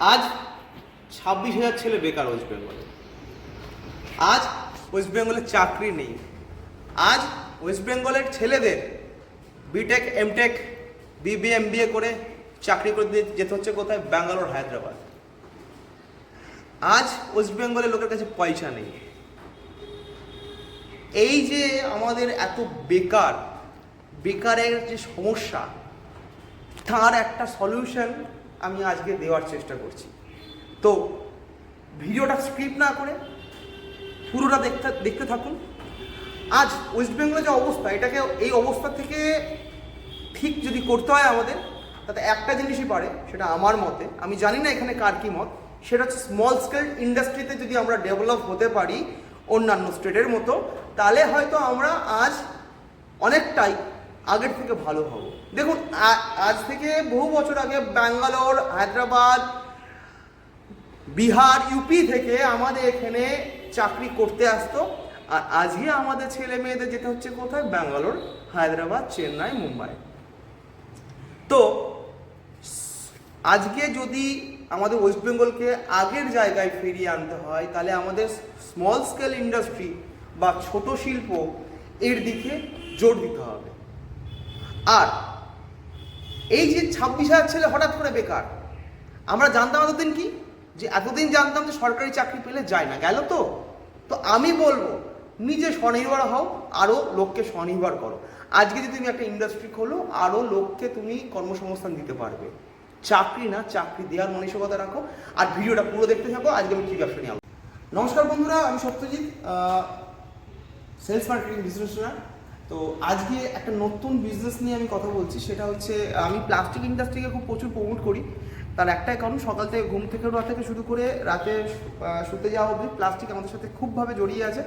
আজ ছাব্বিশ হাজার ছেলে বেকার ওয়েস্ট বেঙ্গলে আজ ওয়েস্ট বেঙ্গলে চাকরি নেই। আজ ওয়েস্ট বেঙ্গলের ছেলেদের বিটেক এমটেক বিবিএ এমবিএ করে চাকরি করে করতে যেতে হচ্ছে কোথায়? ব্যাঙ্গালোর হায়দ্রাবাদ আজ ওয়েস্ট বেঙ্গলের লোকের কাছে পয়সা নেই। এই যে আমাদের এত বেকার, বেকারের যে সমস্যা, তার একটা সলিউশন আমি আজকে দেওয়ার চেষ্টা করছি। তো ভিডিওটা স্ক্রিপ না করে পুরোটা দেখতে দেখতে থাকুন। আজ ওয়েস্ট বেঙ্গলের যে অবস্থা, এটাকে এই অবস্থা থেকে ঠিক যদি করতে হয় আমাদের, তাতে একটা জিনিসই পারে, সেটা আমার মতে, আমি জানি না এখানে কার কি মত, সেটা হচ্ছে স্মল স্কেল ইন্ডাস্ট্রিতে যদি আমরা ডেভেলপ হতে পারি অন্যান্য স্টেটের মতো, তাহলে হয়তো আমরা আজ অনেকটাই আগের থেকে ভালো হব। দেখুন আজ থেকে বহু বছর আগে ব্যাঙ্গালোর, হায়দ্রাবাদ, বিহার, ইউপি থেকে আমাদের এখানে চাকরি করতে আসতো। আর আজকে আমাদের ছেলে মেয়েদের যেতে হচ্ছে কোথায়? ব্যাঙ্গালোর, হায়দ্রাবাদ, চেন্নাই, মুম্বাই। তো, আজকে যদি আমাদের ওয়েস্ট বেঙ্গলকে আগের জায়গায় ফিরিয়ে আনতে হয়, তাহলে আমাদের স্মল স্কেল ইন্ডাস্ট্রি বা ছোট শিল্প এর দিকে জোর দিতে হবে। আর এই যে ছাব্বিশ হাজার ছেলে হঠাৎ করে বেকার, আমরা জানতাম এতদিন কি? যে এতদিন জানতাম যে সরকারি চাকরি পেলে যায় না, গেল তো। তো আমি বলব, নিজে স্বনির্ভর হও আরও লোককে স্বনির্ভর করো। আজকে যদি তুমি একটা ইন্ডাস্ট্রি খোলো আরও লোককে তুমি কর্মসংস্থান দিতে পারবে। চাকরি না, চাকরি দেওয়ার মানসিকতা রাখো, আর ভিডিওটা পুরো দেখতে থাকো, আজকে আমি কী ব্যবসা নিয়ে নমস্কার বন্ধুরা, আমি সত্যজিৎ সেলস মার্কেটিং বিজনেস তো আজকে একটা নতুন বিজনেস নিয়ে আমি কথা বলছি, সেটা হচ্ছে, আমি প্লাস্টিক ইন্ডাস্ট্রিকে খুব প্রচুর প্রমোট করি। তার একটাই কারণ সকাল থেকে ঘুম থেকে রাত থেকে শুরু করে রাতে শুতে যাওয়া অবধি প্লাস্টিক আমাদের সাথে খুবভাবে জড়িয়ে আছে।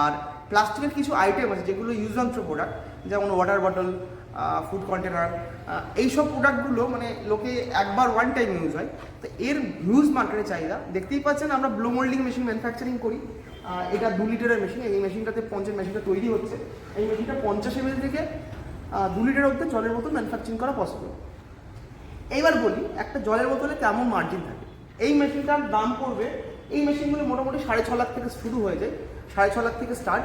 আর প্লাস্টিকের কিছু আইটেম আছে, যেগুলো ইউজ অন্ত্র প্রোডাক্ট যেমন ওয়াটার বটল ফুড কন্টেনার এইসব প্রোডাক্টগুলো মানে লোকে একবার ওয়ান টাইম ইউজ হয়। তো এর হিউজ মার্কেটে চাহিদা, দেখতেই পাচ্ছেন আমরা ব্লো মোল্ডিং মেশিন ম্যানুফ্যাকচারিং করি। এটা দু লিটারের মেশিন এই মেশিনটাতে পঞ্চাশ মেশিনটা তৈরি হচ্ছে। এই মেশিনটা পঞ্চাশ এমএল থেকে দু লিটার অব্দি জলের বোতল ম্যানুফ্যাকচারিং করা পসিবল এইবার বলি, একটা জলের বোতলে কেমন মার্জিন থাকে? এই মেশিনটার দাম পড়বে, এই মেশিনগুলো মোটামুটি সাড়ে ছ লাখ থেকে শুরু হয়ে যায়, সাড়ে ছ লাখ থেকে স্টার্ট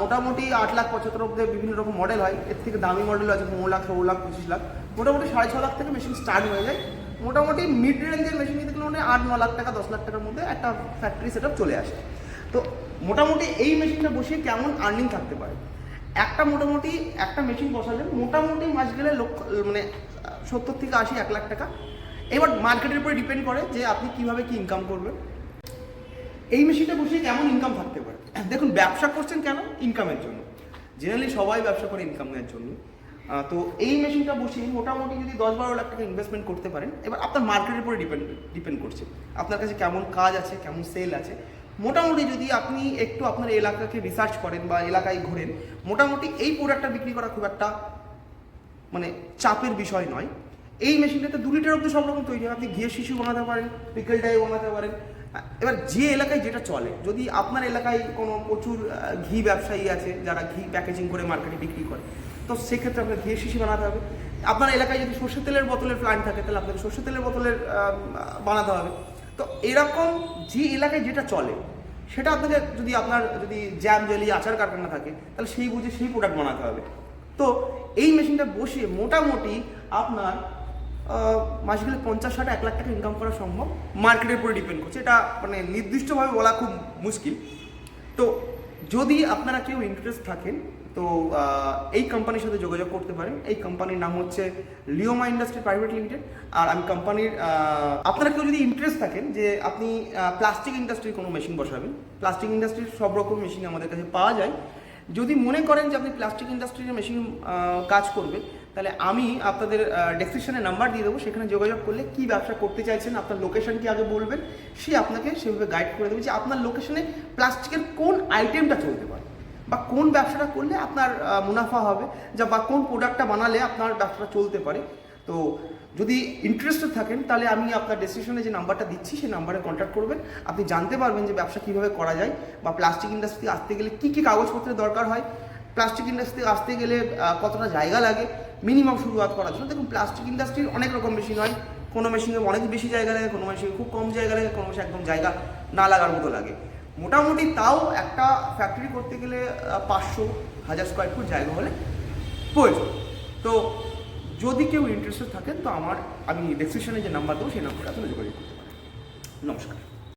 মোটামুটি আট লাখ পঁচাত্তর অব্দি বিভিন্ন রকম মডেল হয়। এর থেকে দামি মডেল আছে পনেরো লাখ, ষোলো লাখ, পঁচিশ লাখ। মোটামুটি সাড়ে ছ লাখ থেকে মেশিন স্টার্ট হয়ে যায়। মোটামুটি মিড রেঞ্জের মেশিন নিতে গেলে আট, ন লাখ টাকা, দশ লাখ টাকার মধ্যে একটা ফ্যাক্টরি সেট চলে আসে। তো মোটামুটি এই মেশিনটা বসিয়ে কেমন আর্নিং থাকতে পারে? একটা মোটামুটি একটা মেশিন বসালে মোটামুটি মাস গেলে লক্ষ মানে সত্তর থেকে আশি, এক লাখ টাকা। এবার মার্কেটের উপরে ডিপেন্ড করে যে আপনি কীভাবে কি ইনকাম করবেন। এই মেশিনটা বসিয়ে কেমন ইনকাম থাকতে পারে। দেখুন, ব্যবসা করছেন কেন? ইনকামের জন্য। জেনারেলি সবাই ব্যবসা করে ইনকামের জন্য। তো এই মেশিনটা বসিয়ে মোটামুটি যদি দশ বারো লাখ টাকা ইনভেস্টমেন্ট করতে পারেন, এবার আপনার মার্কেটের উপরে ডিপেন্ড ডিপেন্ড করছে। আপনার কাছে কেমন কাজ আছে, কেমন সেল আছে। মোটামুটি যদি আপনি একটু আপনার এলাকাকে রিসার্চ করেন বা এলাকায় ঘোরেন, মোটামুটি এই প্রোডাক্টটা বিক্রি করা খুব একটা মানে চাপের বিষয় নয়। এই মেশিনটাতে দু লিটার অব্দি সব রকম তৈরি হয়। আপনি ঘিয়ের শিশু বানাতে পারেন পিকেল ডাই বানাতে পারেন। এবার যে এলাকায় যেটা চলে, যদি আপনার এলাকায় কোনো প্রচুর ঘি ব্যবসায়ী আছে যারা ঘি প্যাকেজিং করে মার্কেটে বিক্রি করে, তো সেক্ষেত্রে আপনার ঘিয়ের শিশি বানাতে হবে। আপনার এলাকায় যদি সর্ষের তেলের বোতলের প্ল্যান্ট থাকে, তাহলে আপনাকে সর্ষের তেলের বোতলের বানাতে হবে। তো এরকম যে এলাকায় যেটা চলে, সেটা আপনাকে যদি আপনার যদি জ্যাম জেলি আচার কারখানা থাকে, তাহলে সেই বুঝে সেই প্রোডাক্ট বানাতে হবে। তো এই মেশিনটা বসিয়ে মোটামুটি আপনার মাস পঞ্চাশ, ষাট, এক লাখ টাকা ইনকাম করা সম্ভব। মার্কেটের উপরে ডিপেন্ড করছে। এটা মানে নির্দিষ্টভাবে বলা খুব মুশকিল। তো যদি আপনারা কেউ ইন্টারেস্ট থাকেন, তো এই কোম্পানির সাথে যোগাযোগ করতে পারেন। এই কোম্পানির নাম হচ্ছে লিওমা ইন্ডাস্ট্রি প্রাইভেট লিমিটেড আর আমি কোম্পানির আপনারা কেউ যদি ইন্টারেস্ট থাকেন যে আপনি প্লাস্টিক ইন্ডাস্ট্রির কোনো মেশিন বসাবেন প্লাস্টিক ইন্ডাস্ট্রির সব রকম মেশিন আমাদের কাছে পাওয়া যায়। যদি মনে করেন যে আপনি প্লাস্টিক ইন্ডাস্ট্রির মেশিন কাজ করবে তাহলে আমি আপনাদের ডেসক্রিপশনে নাম্বার দিয়ে দেবো, সেখানে যোগাযোগ করলে কি ব্যবসা করতে চাইছেন, আপনার লোকেশন কি আগে বলবেন, সে আপনাকে সেভাবে গাইড করে দেবে যে আপনার লোকেশনে প্লাস্টিকের কোন আইটেমটা চলতে পারে বা কোন ব্যবসাটা করলে আপনার মুনাফা হবে যা বা কোন প্রোডাক্টটা বানালে আপনার ব্যবসাটা চলতে পারে। তো যদি ইন্টারেস্টেড থাকেন, তাহলে আমি আপনার ডেসক্রিপশনে যে নাম্বারটা দিচ্ছি সেই নাম্বারে কন্ট্যাক্ট করবেন। আপনি জানতে পারবেন যে ব্যবসা কীভাবে করা যায় বা প্লাস্টিক ইন্ডাস্ট্রি আসতে গেলে কী কী কাগজপত্রের দরকার হয়। প্লাস্টিক ইন্ডাস্ট্রি আসতে গেলে কতটা জায়গা লাগে মিনিমাম শুরুয়াত করার জন্য দেখুন প্লাস্টিক ইন্ডাস্ট্রির অনেক রকম মেশিন হয়। কোনো মেশিনে অনেক বেশি জায়গা লাগে, কোনো মেশিনে খুব কম জায়গা লাগে, কোনো মেশিনে একদম জায়গা না লাগার মতো লাগে। মোটামুটি তাও একটা ফ্যাক্টরি করতে গেলে পাঁচশো, হাজার স্কোয়ার ফুট জায়গা হলে প্রয়োজন। তো যদি কেউ ইন্টারেস্টেড থাকেন, তো আমার, আমি ডেসক্রিপশনে যে নাম্বার দেবো, সেই নাম্বারটা আপনি যোগাযোগ করতে পারেন। নমস্কার।